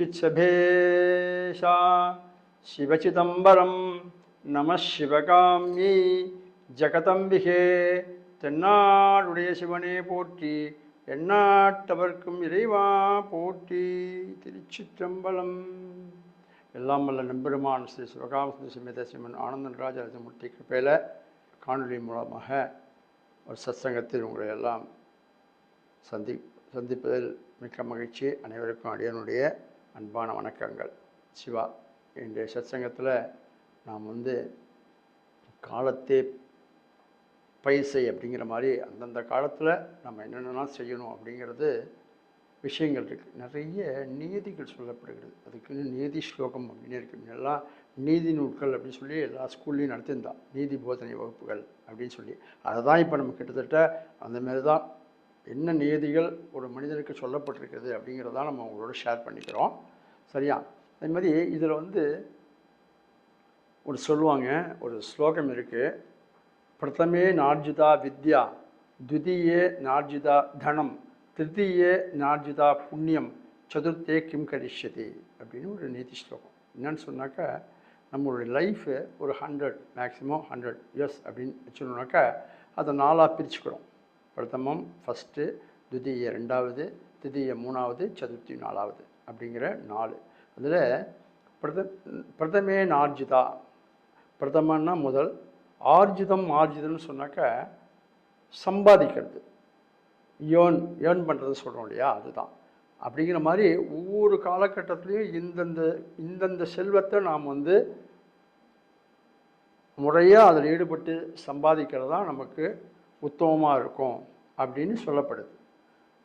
சித்சபேஷா சிவசிதம்பரம் நம சிவகாமியை ஜகதம்பிகே தென்னாடுடைய சிவனே போற்றி எண்ணாட்டவர்க்கும் இறைவா போற்றி. திருச்சிற்றம்பலம். எல்லாம் வல்ல நம்பெருமான் ஸ்ரீ சிவகாமசுந்தர சமேத சிவன் ஆனந்தன் ராஜராஜமூர்த்தி கிருப்பையில் காணொலி மூலமாக ஒரு சத்சங்கத்தில் உங்களை எல்லாம் சந்தி சந்திப்பதில் மிக்க மகிழ்ச்சி. அனைவருக்கும் அடியனுடைய அன்பான வணக்கங்கள். சிவா இன்றைய சத்சங்கத்தில் நாம் வந்து காலத்தே பைசை அப்படிங்கிற மாதிரி அந்தந்த காலத்தில் நம்ம என்னென்னலாம் செய்யணும் அப்படிங்கிறது விஷயங்கள் இருக்குது நிறைய நீதிகள் சொல்லப்படுகிறது. அதுக்குன்னு நீதி ஸ்லோகம் அப்படின்னு இருக்குது எல்லாம் நீதி நூல்கள் அப்படின்னு சொல்லி எல்லா ஸ்கூல்லையும் நடத்தியிருந்தான் நீதி போதனை வகுப்புகள் அப்படின்னு சொல்லி. அதை தான் இப்போ நம்ம கிட்டத்தட்ட அந்தமாரி தான் என்ன நீதிகள் ஒரு மனிதனுக்கு சொல்லப்பட்டிருக்கிறது அப்படிங்கிறதான் நம்ம உங்களோட ஷேர் பண்ணிக்கிறோம். சரியா? அதே மாதிரி இதில் வந்து ஒரு சொல்லுவாங்க ஒரு ஸ்லோகம் இருக்குது பிரதமே நார்ஜிதா வித்யா துதியே நார்ஜிதா தனம் திருத்தியே நார்ஜிதா புண்ணியம் சதுர்த்தே கிம் கரிஷதி அப்படின்னு ஒரு நீதி ஸ்லோகம். என்னன்னு சொன்னாக்கா நம்மளுடைய லைஃபு ஒரு ஹண்ட்ரட் மேக்ஸிமம் ஹண்ட்ரட் இயர்ஸ் அப்படின்னு வச்சுருந்தோம்னாக்கா அதை நாலாக பிரிச்சுக்கிறோம். பிரதமம் ஃபஸ்ட்டு துதிய ரெண்டாவது திதிய மூணாவது சதுர்த்தி நாலாவது. அப்படிங்கிற நாலு. அதில் பிரத பிரதமே நார்ஜிதா. பிரதமன்னா முதல். ஆர்ஜிதம் ஆர்ஜிதம்னு சொன்னாக்கா சம்பாதிக்கிறது. ஏர்ன் ஏர்ன் பண்ணுறது சொல்கிறோம் இல்லையா? அதுதான். அப்படிங்கிற மாதிரி ஒவ்வொரு காலகட்டத்திலையும் இந்தந்த இந்தந்த செல்வத்தை நாம் வந்து முறையாக அதில் ஈடுபட்டு சம்பாதிக்கிறது தான் நமக்கு உத்தமமாக இருக்கும் அப்படின்னு சொல்லப்படுது.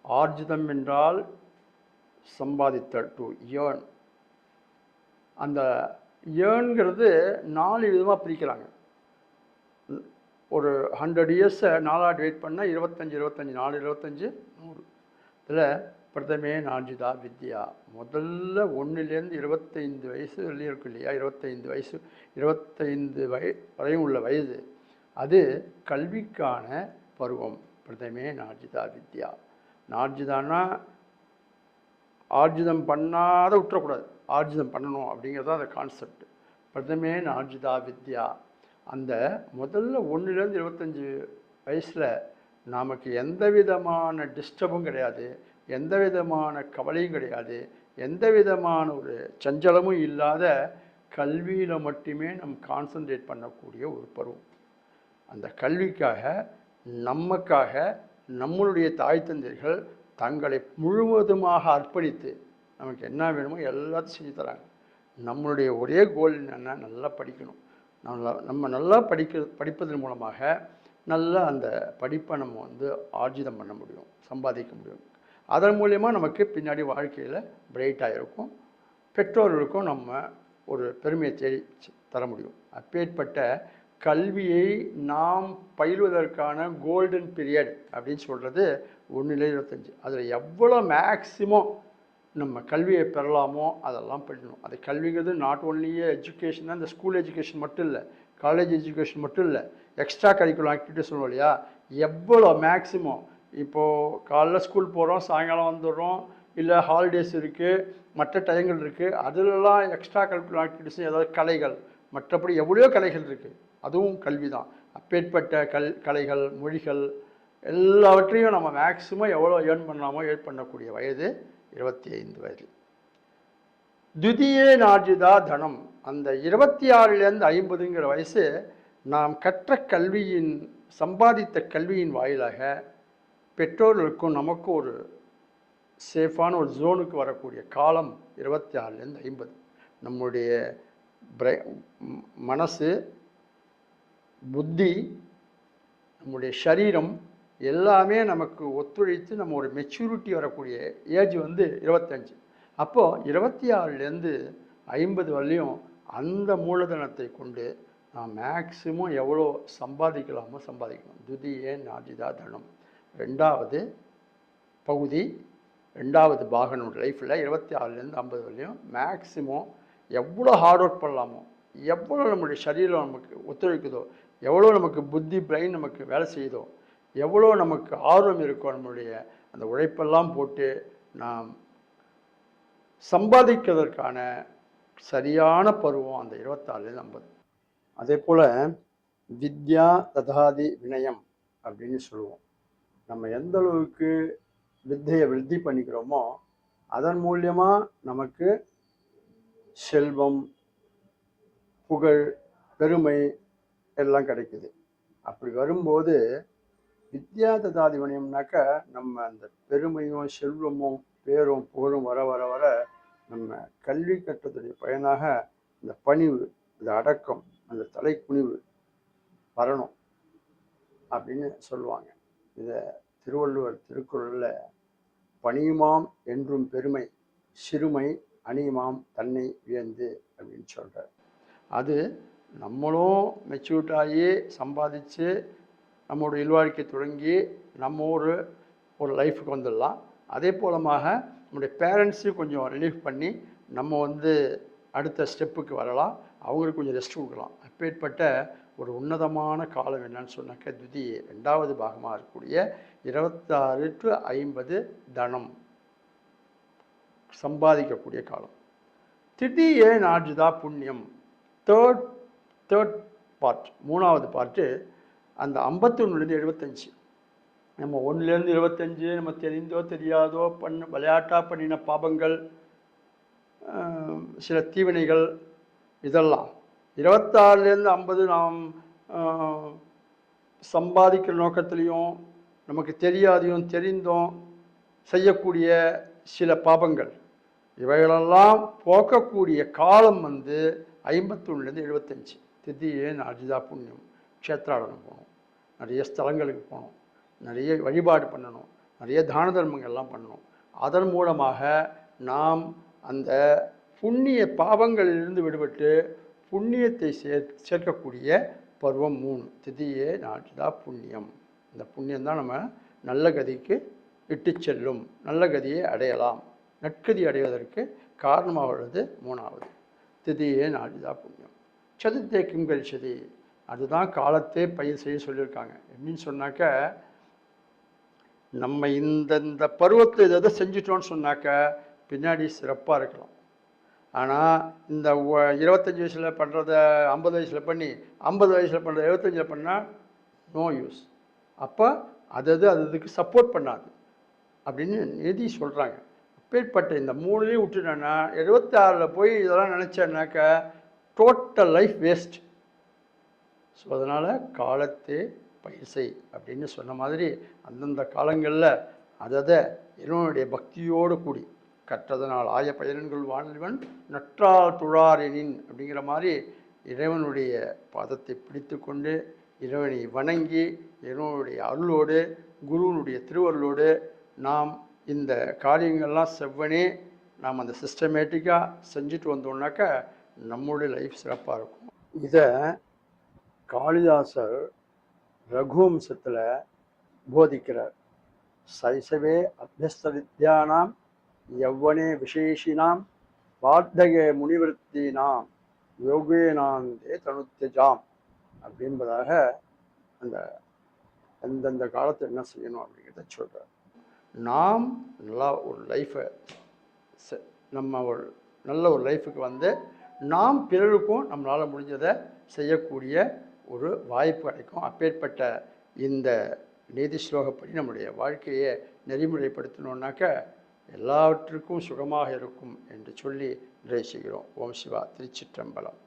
ஆர்ஜிதம் என்றால் சம்பாதித்தல் டு ஏர்ன் அந்த ஏர்ன்கிறது நாலு விதமாக பிரிக்கிறாங்க. ஒரு ஹண்ட்ரட் இயர்ஸை நாலாக டிவைட் பண்ணால் இருபத்தஞ்சி இருபத்தஞ்சி நாலு இருபத்தஞ்சி நூறு. இதில் பிரதமே நார்ஜிதா வித்யா. முதல்ல ஒன்றுலேருந்து இருபத்தைந்து வயசு வெளியே இருக்கு இல்லையா? இருபத்தைந்து வயசு இருபத்தைந்து வய வரையும் உள்ள வயது. அது கல்விக்கான பருவம். பிரதமே நார்ஜிதா வித்யா. நார்ஜிதான்னா ஆர்ஜிதம் பண்ணாத விட்டுறக்கூடாது. ஆர்ஜிதம் பண்ணணும் அப்படிங்கிறது தான் அந்த கான்செப்ட் பிரதமே ஆர்ஜிதா வித்யா. அந்த முதல்ல ஒன்றுலேருந்து இருபத்தஞ்சி வயசில் நமக்கு எந்த விதமான டிஸ்டர்பும் கிடையாது. எந்த விதமான கவலையும் கிடையாது. எந்த விதமான ஒரு சஞ்சலமும் இல்லாத கல்வியில் மட்டுமே நம் கான்சன்ட்ரேட் பண்ணக்கூடிய ஒரு பருவம். அந்த கல்விக்காக நமக்காக நம்மளுடைய தாய் தந்தைகள் தங்களை முழுவதுமாக அர்ப்பணித்து நமக்கு என்ன வேணுமோ எல்லாத்தையும் செஞ்சு தராங்க. நம்மளுடைய ஒரே கோல் என்னென்னா நல்லா படிக்கணும். நல்லா நம்ம நல்லா படிக்க படிப்பதன் மூலமாக நல்லா அந்த படிப்பை நம்ம வந்து ஆர்ஜிதம் பண்ண முடியும் சம்பாதிக்க முடியும். அதன் மூலயமா நமக்கு பின்னாடி வாழ்க்கையில் பிரைட்டாக இருக்கும். பெற்றோர்களுக்கும் நம்ம ஒரு பெருமையை தேடி தர முடியும். அப்பேற்பட்ட கல்வியை நாம் பயில்வதற்கான கோல்டன் பீரியட் அப்படின்னு சொல்கிறது ஒன்றில் இருபத்தஞ்சி. அதில் எவ்வளோ மேக்சிமம் நம்ம கல்வியை பெறலாமோ அதெல்லாம் பண்ணணும் அது கல்விங்கிறது நாட் ஓன்லியே எஜுகேஷன் தான் இந்த ஸ்கூல் எஜுகேஷன் மட்டும் இல்லை காலேஜ் எஜுகேஷன் மட்டும் இல்லை எக்ஸ்ட்ரா கரிக்குலர் ஆக்டிவிட்டிஸ் சொல்லுவோம் இல்லையா? எவ்வளோ மேக்ஸிமம் இப்போது காலைல ஸ்கூல் போகிறோம் சாயங்காலம் வந்துடுறோம் இல்லை ஹாலிடேஸ் இருக்குது மற்ற டயங்கள் இருக்குது அதிலெல்லாம் எக்ஸ்ட்ரா கரிக்குலர் ஆக்டிவிட்டிஸ் ஏதாவது கலைகள் மற்றபடி எவ்வளோ கலைகள் இருக்குது அதுவும் கல்வி தான் அப்பேற்பட்ட கல் கலைகள் மொழிகள் எல்லாவற்றையும் நம்ம மேக்ஸிமம் எவ்வளோ ஏர்ன் பண்ணாமல் ஏர்ன் பண்ணக்கூடிய வயது இருபத்தி ஐந்து வயது. துதியே நாஜிதா தனம். அந்த இருபத்தி ஆறுலேருந்து ஐம்பதுங்கிற வயசு நாம் கற்ற கல்வியின் சம்பாதித்த கல்வியின் வாயிலாக பெற்றோர்களுக்கும் நமக்கும் ஒரு சேஃபான ஒரு ஜோனுக்கு வரக்கூடிய காலம் இருபத்தி ஆறுலேருந்து ஐம்பது. நம்முடைய பிரை மனசு புத்தி நம்முடைய சரீரம் எல்லாமே நமக்கு ஒத்துழைத்து நம்ம ஒரு மெச்சூரிட்டி வரக்கூடிய ஏஜ் வந்து இருபத்தஞ்சு. அப்போது இருபத்தி ஆறுலேருந்து ஐம்பது வரலையும் அந்த மூலதனத்தை கொண்டு நான் மேக்சிமம் எவ்வளோ சம்பாதிக்கலாமோ சம்பாதிக்கணும். துதியே நாஜிதா தனம். ரெண்டாவது பகுதி ரெண்டாவது பாகனோட லைஃப்பில் இருபத்தி ஆறுலேருந்து ஐம்பது வரலையும் மேக்சிமம் எவ்வளோ ஹார்ட் ஒர்க் பண்ணலாமோ எவ்வளோ நம்மளுடைய சரீரம் நமக்கு ஒத்துழைக்குதோ எவ்வளோ நமக்கு புத்தி பிரெயின் நமக்கு வேலை செய்யுதோ எவ்வளோ நமக்கு ஆர்வம் இருக்கோ நம்மளுடைய அந்த உழைப்பெல்லாம் போட்டு நாம் சம்பாதிக்கிறதற்கான சரியான பருவம் அந்த இருபத்தாறுலேருந்து ஐம்பது. அதே போல் வித்யா ததாதி வினயம் அப்படின்னு சொல்லுவோம். நம்ம எந்த அளவுக்கு வித்தையை விருத்தி பண்ணிக்கிறோமோ அதன் மூலியமாக நமக்கு செல்வம் புகழ் பெருமை எல்லாம் கிடைக்குது. அப்படி வரும்போது வித்யா ததாதி வினயம்னாக்க நம்ம அந்த பெருமையும் செல்வமும் பேரும் புகழும் வர வர வர நம்ம கல்வி கட்டத்துடைய பயனாக இந்த பணிவு இந்த அடக்கம் அந்த தலைக்குனிவு வரணும் அப்படின்னு சொல்லுவாங்க. இதை திருவள்ளுவர் திருக்குறளில் பணியுமாம் என்றும் பெருமை சிறுமை அணியுமாம் தன்னை வியந்து அப்படின்னு சொல்கிறார் அது நம்மளும் மெச்சூர்ட் ஆகி சம்பாதிச்சு நம்மளோட இல்வாழ்க்கை தொடங்கி நம்ம ஒரு ஒரு லைஃபுக்கு வந்துடலாம். அதே போலமாக நம்முடைய பேரண்ட்ஸையும் கொஞ்சம் ரிலீஃப் பண்ணி நம்ம வந்து அடுத்த ஸ்டெப்புக்கு வரலாம். அவங்களுக்கு கொஞ்சம் ரெஸ்ட் கொடுக்கலாம். அப்பேற்பட்ட ஒரு உன்னதமான காலம் என்னன்னு சொன்னாக்க துதி ரெண்டாவது பாகமாக இருக்கக்கூடிய இருபத்தாறு டு ஐம்பது தனம். சம்பாதிக்கக்கூடிய காலம். திதியே நாஜுதா புண்ணியம். தேர்ட் தேர்ட் பார்ட் மூணாவது பார்ட்டு அந்த ஐம்பத்தொன்னுலேருந்து எழுபத்தஞ்சு. நம்ம ஒன்றுலேருந்து இருபத்தஞ்சு நம்ம தெரிந்தோ தெரியாதோ பண்ண விளையாட்டாக பண்ணின பாபங்கள் சில தீவினைகள் இதெல்லாம். இருபத்தாறுலேருந்து ஐம்பது நாம் சம்பாதிக்கிற நோக்கத்திலையும் நமக்கு தெரியாதையும் தெரிந்தும் செய்யக்கூடிய சில பாபங்கள். இவைகளெல்லாம் போக்கக்கூடிய காலம் வந்து ஐம்பத்தொன்னுலேருந்து எழுபத்தஞ்சு. திதியே நாஜிதா புண்ணியம் க்ஷேத்ராடனம் போகணும். நிறைய ஸ்தலங்களுக்கு போகணும். நிறைய வழிபாடு பண்ணணும். நிறைய தான தர்மங்கள்லாம் பண்ணணும். அதன் மூலமாக நாம் அந்த புண்ணிய பாவங்களிலிருந்து விடுபட்டு புண்ணியத்தை சேர் சேர்க்கக்கூடிய பருவம் மூணு. திதியே நாட்டுதா புண்ணியம். இந்த புண்ணியம் தான் நம்ம நல்ல கதிக்கு இட்டு செல்லும். நல்ல கதியை அடையலாம். நற்கதி அடைவதற்கு காரணமாக உள்ளது மூணாவது. திதியே நாட்டுதா புண்ணியம். சதுர்த்தே கிம் அதுதான் காலத்தே பயிர் செய்ய சொல்லியிருக்காங்க. எப்படின்னு சொன்னாக்க நம்ம இந்தந்த இந்த பருவத்தை எதை செஞ்சிட்டோம்னு சொன்னாக்க பின்னாடி சிறப்பாக இருக்கலாம். ஆனால் இந்த இருபத்தஞ்சி வயசில் பண்ணுறத ஐம்பது வயசில் பண்ணி ஐம்பது வயசில் பண்ணுறத எழுபத்தஞ்சில் பண்ணால் நோ யூஸ் அப்போ அதது அது அது இதுக்கு சப்போர்ட் பண்ணாது. அப்படின்னு நிதி சொல்கிறாங்க அப்பேற்பட்ட இந்த மூணுலேயும் விட்டுட்டேன்னா எழுபத்தாறில் போய் இதெல்லாம் நினச்சேன்னாக்க டோட்டல் லைஃப் வேஸ்ட் ஸோ அதனால் காலத்தே பயிர் செய் அப்படின்னு சொன்ன மாதிரி அந்தந்த காலங்களில் அததை இறைவனுடைய பக்தியோடு கூடி கற்றதனால் ஆய பயன்கள் வாழ்வன் நற்றால் துழாரெனின் அப்படிங்கிற மாதிரி இறைவனுடைய பாதத்தை பிடித்து கொண்டு இறைவனை வணங்கி இறைவனுடைய அருளோடு குருவனுடைய திருவருளோடு நாம் இந்த காரியங்கள்லாம் செவ்வனே நாம் அந்த சிஸ்டமேட்டிக்காக செஞ்சுட்டு வந்தோம்னாக்கா நம்முடைய லைஃப் சிறப்பாக இருக்கும். இதை காளிதாசர் ரகுவம்சத்தில் போதிக்கிறார். சைசவே அபியஸ்த வித்யானாம் எவ்வனே விசேஷினாம் வார்த்தக முனிவருத்தினாம் யோகேனாந்தே தனுத்தஜாம் அப்படின்பதாக அந்த எந்தெந்த காலத்தில் என்ன செய்யணும் அப்படிங்கிறத சொல்கிறார் நாம் நல்லா ஒரு லைஃப்பை நம்ம ஒரு நல்ல ஒரு லைஃபுக்கு வந்து நாம் பிறருக்கும் நம்மளால் முடிஞ்சதை செய்யக்கூடிய ஒரு வாய்ப்பு கிடைக்கும். அப்பேற்பட்ட இந்த நீதி ஸ்லோகப்படி நம்முடைய வாழ்க்கையை நெறிமுறைப்படுத்தணுன்னாக்க எல்லாவற்றுக்கும் சுகமாக இருக்கும் என்று சொல்லி நிறைவு செய்கிறோம். ஓம் சிவா திருச்சிற்றம்பலம்.